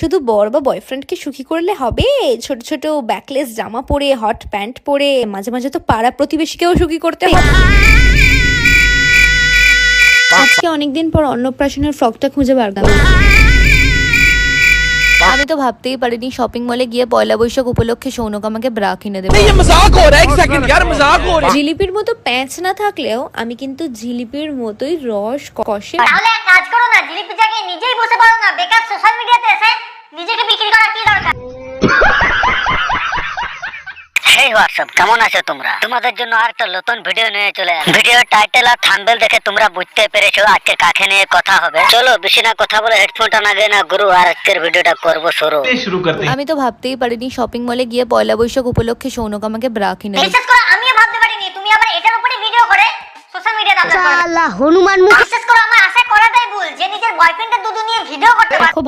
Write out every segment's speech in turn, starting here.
শুধু বর বা বয়ফ্রেন্ডকে সুখী করলে হবে? ছোট ছোট ব্যাকলেস জামা পরে হট প্যান্ট পরে মাঝে মাঝে তো পাড়া প্রতিবেশীকেও সুখী করতে হবে। আজকে অনেকদিন পর অন্নপ্রাশনের ফ্রকটা খুঁজে বার আমি তো ভাবতেই পারিনি শপিং মলে গিয়ে পয়লা বৈশাখ উপলক্ষে সৌনক আমাকে ব্রা কিনে দেবে। জিলিপির মতো প্যাঁচ না থাকলেও আমি কিন্তু জিলিপির মতোই রস কষে কাজ করো না জিলিপি জায়গায় নিজেই বসে পারো না বেকার কেমন তোমরা? তোমাদের জন্য আর একটা নতুন ভিডিও নিয়ে চলে ভিডিও টাইটেল আর দেখে তোমরা বুঝতে পেরেছ কাকে নিয়ে কথা হবে। চলো বেশি না কথা বলে না গুরু আর ভিডিওটা করব আমি তো ভাবতেই পারিনি শপিং মলে গিয়ে পয়লা বৈশাখ উপলক্ষে সৌনক আমাকে ব্রা কিনে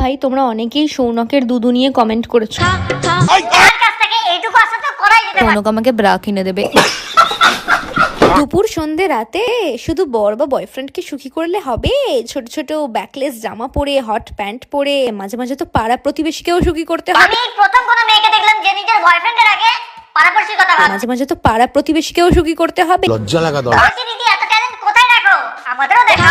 ভাই তোমরা অনেকেই সৌনকের দুধু নিয়ে কমেন্ট করেছ। হ্যাঁ, হ্যাঁ। আমাকে ব্রা কিনে দেবে। দুপুর সন্ধে রাতে শুধু বর বা বয়ফ্রেন্ডকে সুখী করলে হবে? ছোট ছোট ব্যাকলেস জামা পরে হট প্যান্ট পরে মাঝে মাঝে তো পাড়া প্রতিবেশীকেও সুখী করতে হবে আমি প্রথম কোনো মেয়েকে দেখলাম যে নিজের বয়ফ্রেন্ডের আগে পারাপড়শির কথা ভাবে। মাঝে মাঝে তো পাড়া প্রতিবেশীকেও সুখী করতে হবে। লজ্জা লাগা দরকার। দিদি এত ট্যালেন্ট কোথায় রাখো? আমাদেরও দেখা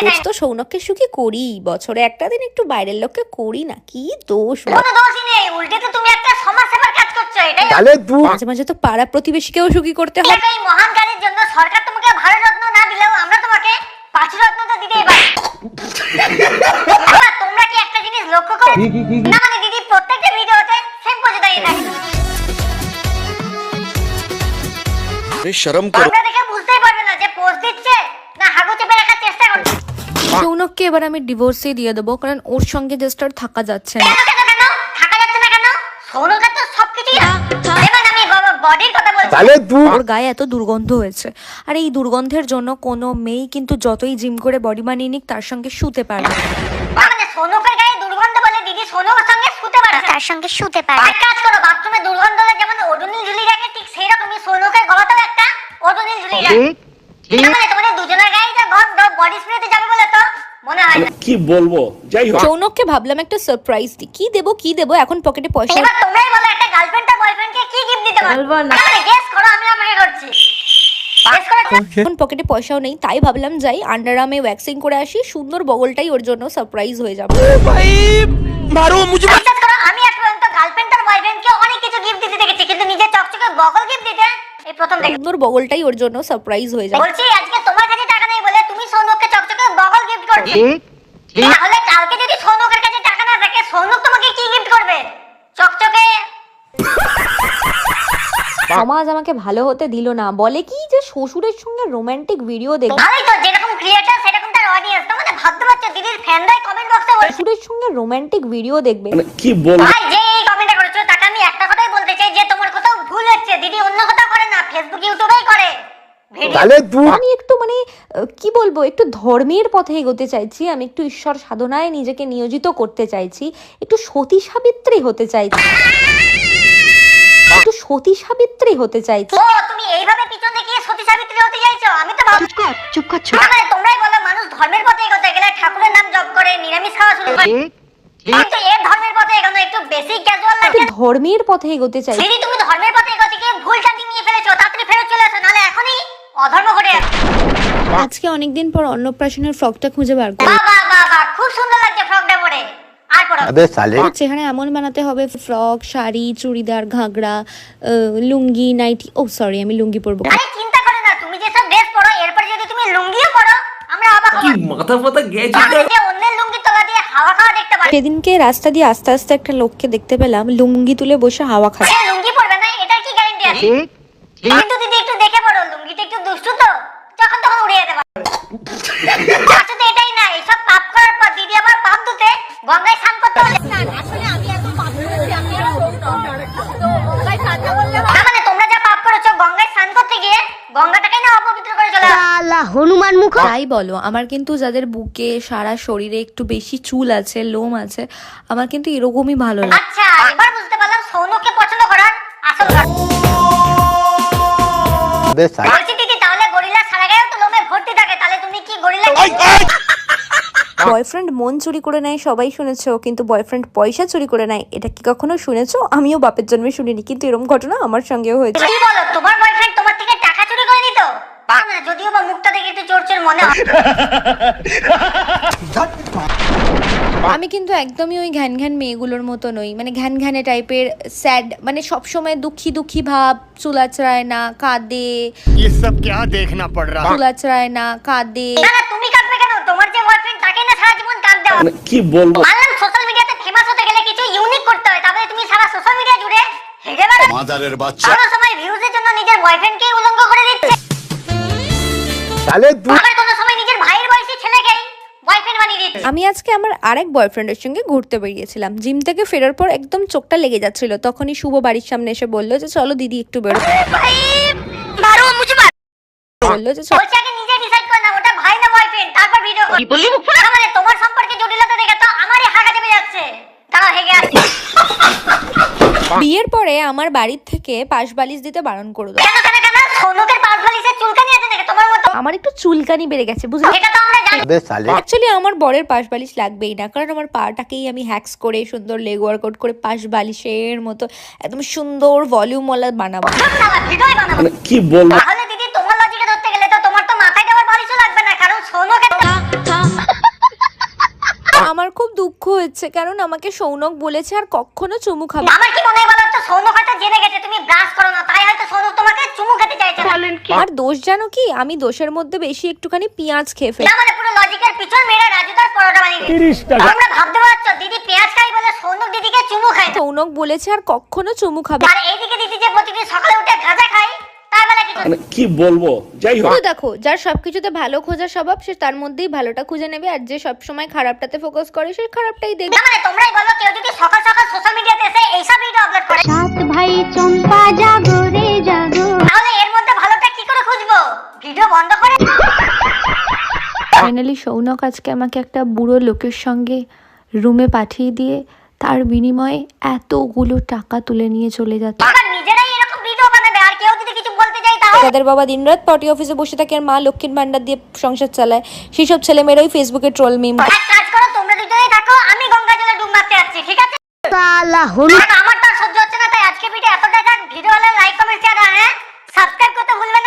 আর রোজ তো সৌনককে সুখী করি বছরে একটা দিন একটু বাইরের লোককে করি না। কি দোষ কোনো দোষই নেই। উল্টে তো তুমি একটা সমাজ সেবার কাজ করছ এটাই তাহলে তু মাঝে মাঝে তো পাড়া প্রতিবেশীকেও সুখী করতে হবে এই মহান কাজের জন্য সরকার তোমাকে ভালো রত্ন না দিলেও আমরা তোমাকে পাঁচ রত্ন তো দিতেই পারি। তোমরা কি একটা জিনিস লক্ষ্য করো? না মানে দিদি প্রত্যেকটা ভিডিওতে সেম পজে দাঁড়িয়ে থাকে শরম করো তোমরা দেখে বুঝতেই পারবে না যে পোজ দিচ্ছে না হাগু চেপে রাখার চেষ্টা করছে সৌনককে এবার আমি ডিভোর্সই দিয়ে দেবো কারণ ওর সঙ্গে জাস্ট আর থাকা যাচ্ছে না। কেন কেন কেন? থাকা যাচ্ছে না কেন? সৌনকার তো সবকিছুই এবার আমি বডির কথা বলছি। তাহলে তু ওর গায়ে এত দুর্গন্ধ হয়েছে। আর এই দুর্গন্ধের জন্য কোনো মেয়েই কিন্তু যতই জিম করে বডি বানিয়ে নিক তার সঙ্গে শুতে পারবে না। মানে সোনুকের গায়ে দুর্গন্ধ বলে দিদি সোনুকের সঙ্গে শুতে পারে তার সঙ্গে শুতে পারে কাজ করো বাথরুমে দুর্গন্ধ যেমন ওডুনিল ঝুলি রাখে ঠিক সেই রকমই সোনুকের গলাতেও একটা ওডুনিল ঝুলি রাখে মানে তোমাদের দুজনের গায়ে যা গন্ধ বডি স্প্রেতে যাবে বলে তো কি বলব? যাই হোক। চৌনককে ভাবলাম একটা সারপ্রাইজ দি। কি দেব কি দেব? এখন পকেটে পয়সা এবার বলো একটা বয়ফ্রেন্ডকে কি গিফট দিতে না। গেস করো আমি আমাকে করছি। এখন পকেটে পয়সাও নেই তাই ভাবলাম যাই আন্ডারামে ওয়্যাক্সিং করে আসি সুন্দর বগলটাই ওর জন্য সারপ্রাইজ হয়ে যাবে। ভাই মারো আমি বয়ফ্রেন্ডকে অনেক কিছু গিফট দিতে দেখেছি কিন্তু নিজে চকচকে বগল গিফট দিতে এই প্রথম সুন্দর বগলটাই ওর জন্য সারপ্রাইজ হয়ে যাবে। বলছি আজকে তোমার তাহলে কালকে যদি সৌনকের কাছে টাকা না থাকে সৌনক তোমাকে কি গিফট করবে? চকচকে। সমাজ আমাকে ভালো হতে দিল না। বলে কি যে শ্বশুরের সঙ্গে রোমান্টিক ভিডিও দেখবে? ভালোই তো যেরকম ক্রিয়েটার সেরকম তার অডিয়েন্স তোমাদের ভাবতে পারছ দিদির ফ্যানরাই কমেন্ট বক্সে বলছে শ্বশুরের সঙ্গে রোমান্টিক ভিডিও দেখবে? মানে কি বলব ভাই যে এই কমেন্টটা করেছ তাকে আমি একটা কথাই বলতে চাই যে তোমার কোথাও ভুল হচ্ছে। দিদি অন্য কোথাও করে না ফেসবুক ইউটিউবেই করে। তাহলে আমি একটু মানে কি বলব একটু ধর্মের পথে এগোতে চাইছি আমি একটু ঈশ্বর সাধনায় নিজেকে নিয়োজিত করতে চাইছি একটু সতী সাবিত্রী হতে চাইছি। একটু সতী সাবিত্রী হতে চাইছি। ও তুমি এইভাবে পিছন দেখিয়ে সতী সাবিত্রী হতে চাইছো? আমি তো ভাব চুপ কর চুপ মানে তোমরাই বলো মানুষ ধর্মের পথে এগোতে গেলে ঠাকুরের নাম জপ করে নিরামিষ খাওয়া শুরু করে। কিন্তু এর ধর্মের পথে এগোনো একটু বেশি ক্যাজুয়াল একটু ধর্মের পথে এগোতে চাইছি দিদি তুমি ধর্মের পথে এগোতে গিয়ে ভুল অধর্ম ঘটে আজকে অনেকদিন পর অন্নপ্রাশনের ফ্রকটা খুঁজে বার করি। খুব সুন্দর লাগছে ফ্রকটা পরে। চেহারা এমন বানাতে হবে ফ্রক শাড়ি চুড়িদার ঘাগরা লুঙ্গি নাইটি ও সরি আমি লুঙ্গি পরবো। চিন্তা করে না তুমি যেসব ড্রেস পরো এরপর যদি তুমি লুঙ্গিও পরো আমরা অবাক মাথা গেছে অন্যের লুঙ্গি দিয়ে হাওয়া খাওয়া দেখতে সেদিনকে রাস্তা দিয়ে আস্তে আস্তে একটা লোককে দেখতে পেলাম লুঙ্গি তুলে বসে হাওয়া খাচ্ছে। লুঙ্গি পরবে না এটার কি গ্যারান্টি আছে? কিন্তু দিদি একটু দেখে পড়ো লুঙ্গিটা একটু দুষ্টু তো। যখন তখন উড়ে যেতে পারে আসলে এটাই না এইসব পাপ করার পর দিদি আবার পাপ ধুতে গঙ্গায় স্নান করতে বলে। মানে তোমরা যা পাপ করেছ গঙ্গায় স্নান করতে গিয়ে গঙ্গাটাকে না অপবিত্র করে চলে আল্লাহ হনুমান মুখ। তাই বলো আমার কিন্তু যাদের বুকে সারা শরীরে একটু বেশি চুল আছে লোম আছে আমার কিন্তু এরকমই ভালো লাগে। আচ্ছা এবার বুঝতে পারলাম সৌনককে পছন্দ করার আসল কারণ সালে বলছি তাহলে গরিলা সারা তো লোমে ভর্তি থাকে তাহলে তুমি কি গরিলা বয়ফ্রেন্ড মন চুরি করে নেয় সবাই শুনেছো কিন্তু বয়ফ্রেন্ড পয়সা চুরি করে নেয় এটা কি কখনো শুনেছো? আমিও বাপের জন্মে শুনিনি কিন্তু এরকম ঘটনা আমার সঙ্গেও হয়েছে। কি বলো তোমার বয়ফ্রেন্ড তোমার থেকে টাকা চুরি করে নিত? যদিও বা মুখটা দেখে একটু চোর চোর মনে হয়। আমি কিন্তু একদমই ওই ঘ্যান ঘ্যান মেয়েগুলোর মতো নই মানে ঘ্যান ঘ্যানে টাইপের স্যাড মানে সবসময় দুঃখী দুঃখী ভাব চুলাচড়ায় না কাঁদে। সব চুলাচড়ায় না কাঁদে। তুমি কাঁদবে কেন? তোমার যে বয়ফ্রেন্ড তাকে না সারা জীবন কাঁদতে দাও মানে কি বলব? সোশ্যাল মিডিয়াতে ফেমাস হতে গেলে কিছু ইউনিক করতে হয় তবে তুমি সারা সোশ্যাল মিডিয়া জুড়ে হেগে বেড়াও মাদারের বাচ্চা। সময় ভিউজের জন্য নিজের উলঙ্গ করে দিচ্ছে। তাহলে আমি আজকে আমার আরেক বয়ফ্রেন্ডের সঙ্গে ঘুরতে বেরিয়েছিলাম। জিম থেকে ফেরার পর একদম চোখটা লেগে যাচ্ছিল। তখনই শুভ বাড়ির সামনে এসে বলল যে চলো দিদি একটু বেরো। বলল যে চলো। বলছি আগে নিজে ডিসাইড কর না ওটা ভাই না বয়ফ্রেন্ড তারপর ভিডিও কর কি বললি মানে তোমার সম্পর্কে জটিলতা দেখে তো আমারই হাগা চেপে যাচ্ছে। দাঁড়াও হেগে আসছি বিয়ের পরে আমার বাড়ির থেকে পাশ বালিশ দিতে বারণ করে দাও কেন কেন কেন সোনুকের পাঁচ বালিশের চুলকানি আছে নাকি তোমার মতো আমার একটু চুলকানি বেড়ে গেছে বুঝলি? এটা তো আমরা জানি। অ্যাকচুয়ালি আমার বরের পাশ বালিশ লাগবেই না কারণ আমার পাটাকেই আমি হ্যাক্স করে সুন্দর লেগ ওয়ার্কআউট করে পাশ বালিশের মতো একদম সুন্দর না ভিডিও বানাবো। মানে কি বলব? তাহলে দিদি তোমার লজিকে ধরতে গেলে তো তোমার তো মাথায় দেওয়ার বালিশও লাগবে না কারণ সোনুকে আমার খুব দুঃখ হচ্ছে কারণ আমাকে সৌনক বলেছে আর কখনো চুমু খাবে আমার কি মনে হয় বলো তো সোনু হয়তো জেনে গেছে তুমি ব্রাশ করো না তাই হয়তো সোনু তোমাকে চুমু খেতে চাইছে। আর দোষ জানো কি? আমি দোষের মধ্যে বেশি একটুখানি পেঁয়াজ খেয়ে ফেলি। না মানে পুরো লজিকের পিছন মেরে রাজু তার পরোটা বানিয়ে। তোমরা ভাবতে পারছ দিদি পেঁয়াজ খাই বলে সোনু দিদিকে চুমু খায়। সৌনক বলেছে আর কখনো চুমু খাবে আর এইদিকে দিদি যে প্রতিদিন সকালে উঠে গাঁজা খায় কি মানে কি বলব? যাই হোক। দেখো যার সবকিছুতে ভালো খোঁজার স্বভাব সে তার মধ্যেই ভালোটা খুঁজে নেবে আর যে সবসময় খারাপটাতে ফোকাস করে সে খারাপটাই দেখবে। মানে তোমরাই বলো কেউ যদি সকাল সকাল সোশ্যাল মিডিয়াতে এসে চম্পা জাগো রে জাগো। তাহলে এর মধ্যে ভালোটা কি করে খুঁজবো? ভিডিও বন্ধ করে ফাইনালি সৌনক আজকে আমাকে একটা বুড়ো লোকের সঙ্গে রুমে পাঠিয়ে দিয়ে তার বিনিময়ে এতগুলো টাকা তুলে নিয়ে চলে যাচ্ছে। আবার নিজেরাই এরকম ভিডিও বানাবে আর কেউ যদি কিছু বলতে যায় তাহলে? তাদের বাবা দিনরাত পার্টি অফিসে বসে থাকে আর মা লক্ষ্মীর ভান্ডার দিয়ে সংসার চালায়। সেই সব ছেলেমেয়েরাই ফেসবুকে ট্রোল মিম কাজ করো তোমরা দুজনেই থাকো আমি গঙ্গা জলে ডুব মারতে যাচ্ছি ঠিক আছে? আমার তো আর সহ্য হচ্ছে না তাই আজকে ভিডিও এতটাই থাক ভিডিও হলে লাইক কমেন্ট শেয়ার হ্যাঁ সাবস্ক্রাইব করতে ভুলবে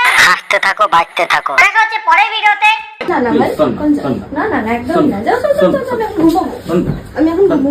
না হাসতে থাকো বাঁচতে থাকো দেখা হচ্ছে পরের ভিডিওতে না না একদম না যাও যাও যাও আমি এখন ঘুমাবো আমি এখন ঘুমাবো